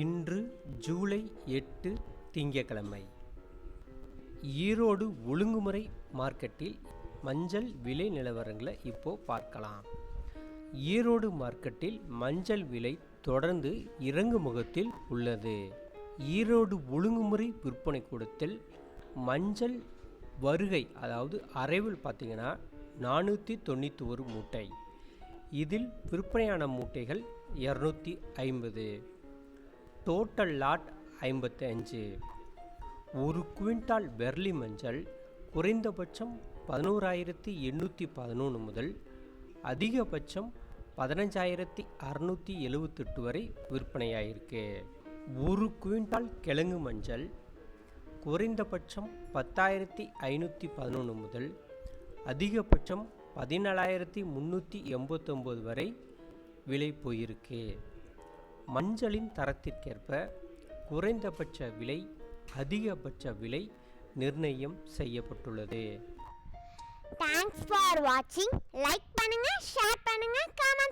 இன்று ஜூலை எட்டு திங்கக்கிழமை ஈரோடு ஒழுங்குமுறை மார்க்கெட்டில் மஞ்சள் விலை நிலவரங்களை இப்போ பார்க்கலாம். ஈரோடு மார்க்கெட்டில் மஞ்சள் விலை தொடர்ந்து இறங்கு முகத்தில் உள்ளது. ஈரோடு ஒழுங்குமுறை விற்பனை கூடத்தில் மஞ்சள் வருகை அதாவது அரைவில் பார்த்தீங்கன்னா நானூற்றி தொண்ணூற்றி ஒரு மூட்டை. இதில் விற்பனையான மூட்டைகள் இரநூத்தி ஐம்பது டோட்டல் லாட் ஐம்பத்தி அஞ்சு ஒரு குவிண்டால் வெர்லி மஞ்சள் குறைந்தபட்சம் பதினோராயிரத்தி எண்ணூற்றி பதினொன்று முதல் அதிகபட்சம் பதினஞ்சாயிரத்தி அறநூற்றி எழுவத்தெட்டு வரை விற்பனையாயிருக்கு. ஒரு குவிண்டால் கிழங்கு மஞ்சள் குறைந்தபட்சம் பத்தாயிரத்தி ஐநூற்றி பதினொன்று முதல் அதிகபட்சம் பதினேழாயிரத்தி முந்நூற்றி எண்பத்தொம்போது வரை விலை போயிருக்கு மஞ்சளின் தரத்திற்கேற்ப குறைந்தபட்ச விலை அதிகபட்ச விலை நிர்ணயம் செய்யப்பட்டுள்ளது தேங்க்ஸ் ஃபார் வாட்சிங் லைக் பண்ணுங்க, ஷேர் பண்ணுங்க, பண்ணுங்க.